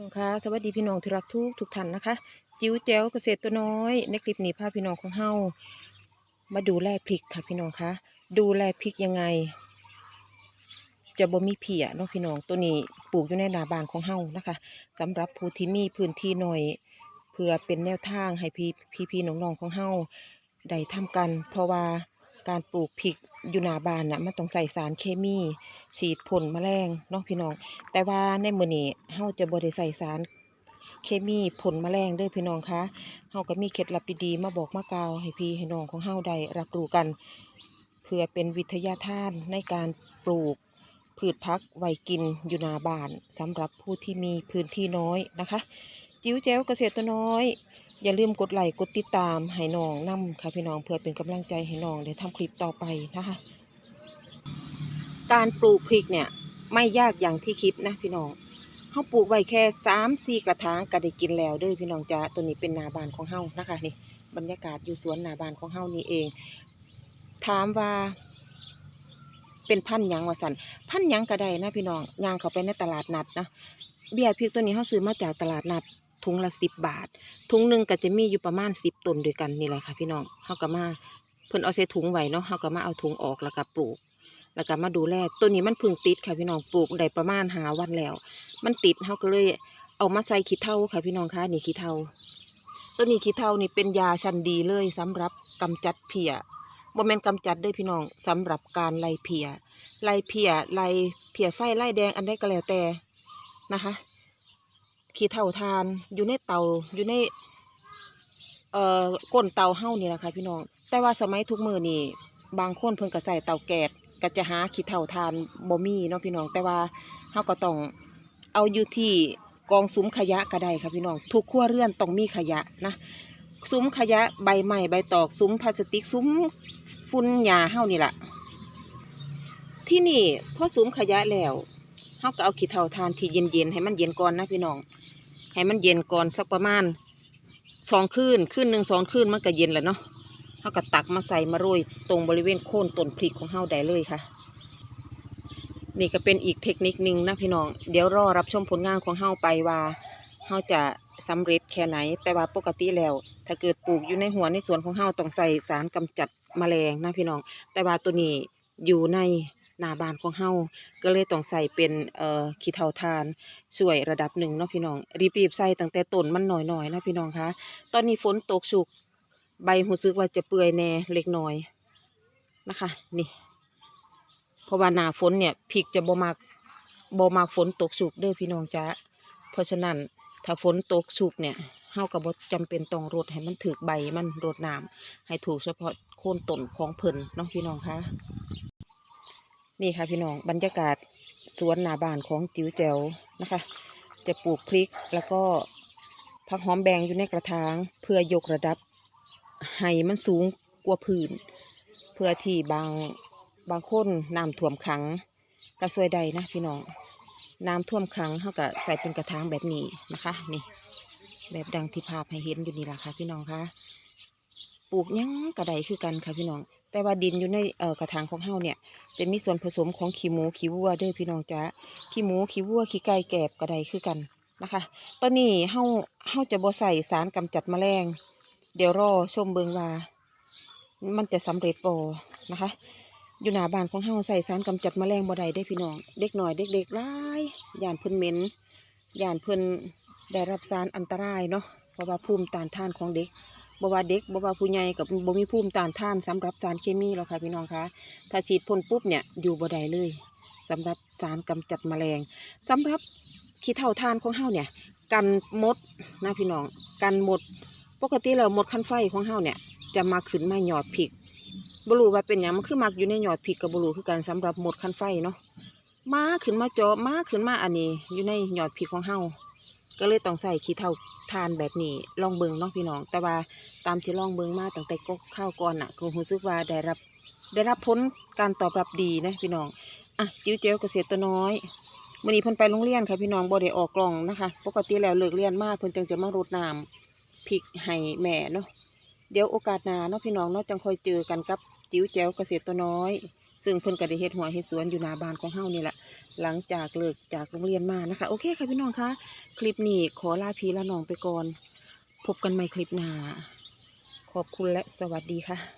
น้องคะสวัสดีพี่น้องที่รักทุกทุกท่านนะคะ จิ๋วแจ๋วเกษตรตัวน้อย ในคลิปนี้พาพี่น้องของเฮามาดูแลพริกค่ะพี่น้องคะดูแลพริกยังไง จะบ่มีเพียเนาะพี่น้องตัวนี้ปลูกอยู่ในหน้าบ้านของเฮานะคะสำหรับผู้ที่มีพื้นที่หน่อยเพื่อเป็นแนวทางให้พี่พี่พี่น้องๆของเฮาได้ทำกัน เพราะว่า การปลูกพริกอยู่หน้าบ้านน่ะมันต้องใส่สารเคมีฉีดพ่นแมลงเนาะพี่น้อง แต่ว่าในมื้อนี้เฮาจะบ่ได้ใส่สารเคมีพ่นแมลงเด้อพี่น้องคะเฮาก็มีเคล็ดลับดีๆ มาบอกมากล่าวให้พี่ให้น้องของเฮาได้รับรู้กัน เพื่อเป็นวิทยาทานในการปลูกพืชพักไว้กินอยู่นาบานสำหรับผู้ที่มีพื้นที่น้อยนะคะ จิ๋วแจ๋วเกษตรตัวน้อย อย่าลืมกดไลค์กดติดตามให้น้องนำค่ะพี่น้องเพื่อเป็นกำลังใจให้น้องได้ทำคลิปต่อไปนะคะ การปลูกพริกเนี่ยไม่ยากอย่างที่คิดนะพี่น้องเขาปลูกไว้แค่สามสี่กระถางก็ได้กินแล้วเด้อพี่น้องจ้าตัวนี้เป็นนาบานของเฮานะคะนี่บรรยากาศอยู่สวนนาบานของเฮานี่เอง ถามว่า เป็นพันยังวะสันพันยังก็ได้นะพี่น้องยางเขาไปในตลาดนัดนะเบี้ยพริกตัวนี้เขาซื้อมาจากตลาดนัด ถุงละสิบบาท ถุงหนึ่งก็จะมีอยู่ประมาณสิบต้นด้วยกันนี่แหละค่ะพี่น้องเขาก็มาเพิ่นเอาใส่ถุงไว้เนาะเขาก็มาเอาถุงออกแล้วก็ปลูก แล้วก็มาดูแลตัวนี้มันพึ่งติดค่ะพี่น้องปลูกได้ประมาณหาวันแล้ว มันติดเขาก็เลยเอามาใส่ขี้เถ้าค่ะพี่น้องคะนี่ขี้เถ้าตัวนี้ขี้เถ้านี่เป็นยาชั้นดีเลยสำหรับกำจัดเพียบ่แม่นกำจัดได้พี่น้องสำหรับการไล่เพียไล่เพียไล่เพียไฟไล่แดงอันใดก็แล้วแต่นะคะ ขี้เถ้าทาน อยู่ในเตาอยู่ในเอ่อก้นเตาเฮ้านี่แหละค่ะพี่น้อง แต่ว่าสมัยทุกมือนี่บางคนเพิ่นก็ใส่เตาแก๊สก็จะหาขี้เถ้าทานบ่มีเนาะพี่น้อง แต่ว่าเฮาก็ต้องเอาอยู่ที่กองซุ้มขยะก็ได้ค่ะพี่น้อง ทุกครัวเรือนต้องมีขยะนะซุ้มขยะใบไม้ใบตอกซุ้มพลาสติกซุ้มฝุ่นหญ้าเฮานี่แหละที่นี่พอซุ้มขยะแล้ว เฮาก็เอาขี้เถ้าทานที่เย็นๆให้มันเย็นก่อนนะพี่น้องให้มันเย็นก่อนสักประมาณสองคืนคืนหนึ่งสองคืนมันก็เย็นแล้วเนาะเขาก็ตักมาใส่มาโรยตรงบริเวณโคนต้นพริกของเฮาได้เลยค่ะ นี่ก็เป็นอีกเทคนิคนึงนะพี่น้อง เดี๋ยวรอรับชมผลงานของเฮาไปว่าเฮาจะสำเร็จแค่ไหน แต่ว่าปกติแล้ว ถ้าเกิดปลูกอยู่ในหัวในสวนของเฮาต้องใส่สารกำจัดแมลงนะพี่น้อง แต่ว่าตัวนี้อยู่ใน หน้าบ้านของเฮาก็เลยต้องใส่เป็นเอ่อขี้เถ้าทานช่วยระดับหนึ่งเนาะพี่น้องรีบๆใส่ตั้งแต่ต้นมันหน่อยๆนะพี่น้องคะตอนนี้ฝนตกชุก ใบหูซึกว่าจะเปื่อยแน่เล็กน้อยนะคะ นี่เพราะว่าหน้าฝนเนี่ยพริกจะบ่มักบ่มักฝนตกชุกเด้อพี่น้องจ้าเพราะฉะนั้นถ้าฝนตกชุกเนี่ยเฮาก็บ่จำเป็นต้องรดให้มันถึกใบมันรดน้ำให้ถูกเฉพาะโคนต้นของเพิ่นเนาะพี่น้องคะ นี่ค่ะพี่น้องบรรยากาศสวนหนาบ้านของจิ๋วแจ๋วนะคะ จะปลูกพริกแล้วก็ผักหอมแบงอยู่ในกระถางเพื่อยกระดับให้มันสูงกว่าพื้น เพื่อที่บางบางคนน้ำท่วมขังก็ช่วยได้นะพี่น้องน้ำท่วมขังเขาก็ใส่เป็นกระถางแบบนี้นะคะนี่แบบดังที่ภาพให้เห็นอยู่นี่แหละค่ะพี่น้องคะปลูกยังกระไดคือกันค่ะพี่น้อง แต่ว่าดินอยู่ในเอ่อกระถางของเฮาเนี่ย จะมีส่วนผสมของขี้หมูขี้วัวเด้วยพี่น้องจ้าขี้หมูขี้วัวขี้ไก่แกบกระไดคือกันนะคะตอนนี้เฮาเฮาจะบ่ใส่สารกำจัดแมลง เดี๋ยวรอชมเบิงว่า มันจะสำเร็จบ่นะคะ อยู่หน้าบ้านของเฮาใส่สารกำจัดแมลงบ่ได้ได้พี่น้อง เด็กหน่อยเด็กๆหลายย่านเพิ่นเหม็นย่านเพิ่นได้รับสารอันตรายเนาะเพราะว่าภูมิต้านทานของเด็ก บว่าเด็กบว่าผู้ใหญ่กับบ่มีภูมิต้านทานสำหรับสารเคมีหรอกค่ะพี่น้องคะถ้าฉีดพ่นปุ๊บเนี่ยอยู่บ่ได้เลยสำหรับสารกำจัดแมลงสำหรับขี้เถ้าทานของเฮาเนี่ย กันมดนะพี่น้องกันมด ปกติแล้วมดคันไฟของเฮาเนี่ยจะมาขึ้นมาหยอดพริกบรูว่าเป็นหยังมันคือมักอยู่ในหยอดพริกกับบรูคือการสำหรับมดคันไฟเนาะมาขึ้นมาจาะมาขึ้นมาอันนี้อยู่ในหยอดพริกของเฮา ก็เลยต้องใส่ขี้เถ้าทานแบบนี้ลองเบิงเนาะพี่น้อง แต่ว่าตามที่ลองเบิงมาตั้งแต่ก็ข้าวก่อนอะก็รู้สึกว่าได้รับได้รับผลการตอบรับดีนะพี่น้องอะจิ้วเจ้วเกษตรตัวน้อยมื่อนี้เพิ่นไปโรงเรียนค่ะพี่น้องบ่ได้ออกกล่องนะคะ ปกติแล้วเลิกเรียนมาเพิ่นจึงจะมารดน้ำพริกให้แม่เนาะเดี๋ยวโอกาสหน้าเนาะพี่น้องเนาะจังค่อยเจอกันกับจิ๋วแจ๋วเกษตรตัวน้อย ซึ่งเพิ่นก็ได้เฮ็ดหัวเฮ็ดสวนอยู่หน้าบ้านของเฮานี่แหละ หลังจากเลิกจากโรงเรียนมานะคะ โอเคค่ะพี่น้องคะคลิปนี้ขอลาพีละน้องไปก่อน พบกันใหม่คลิปหน้า ขอบคุณและสวัสดีค่ะ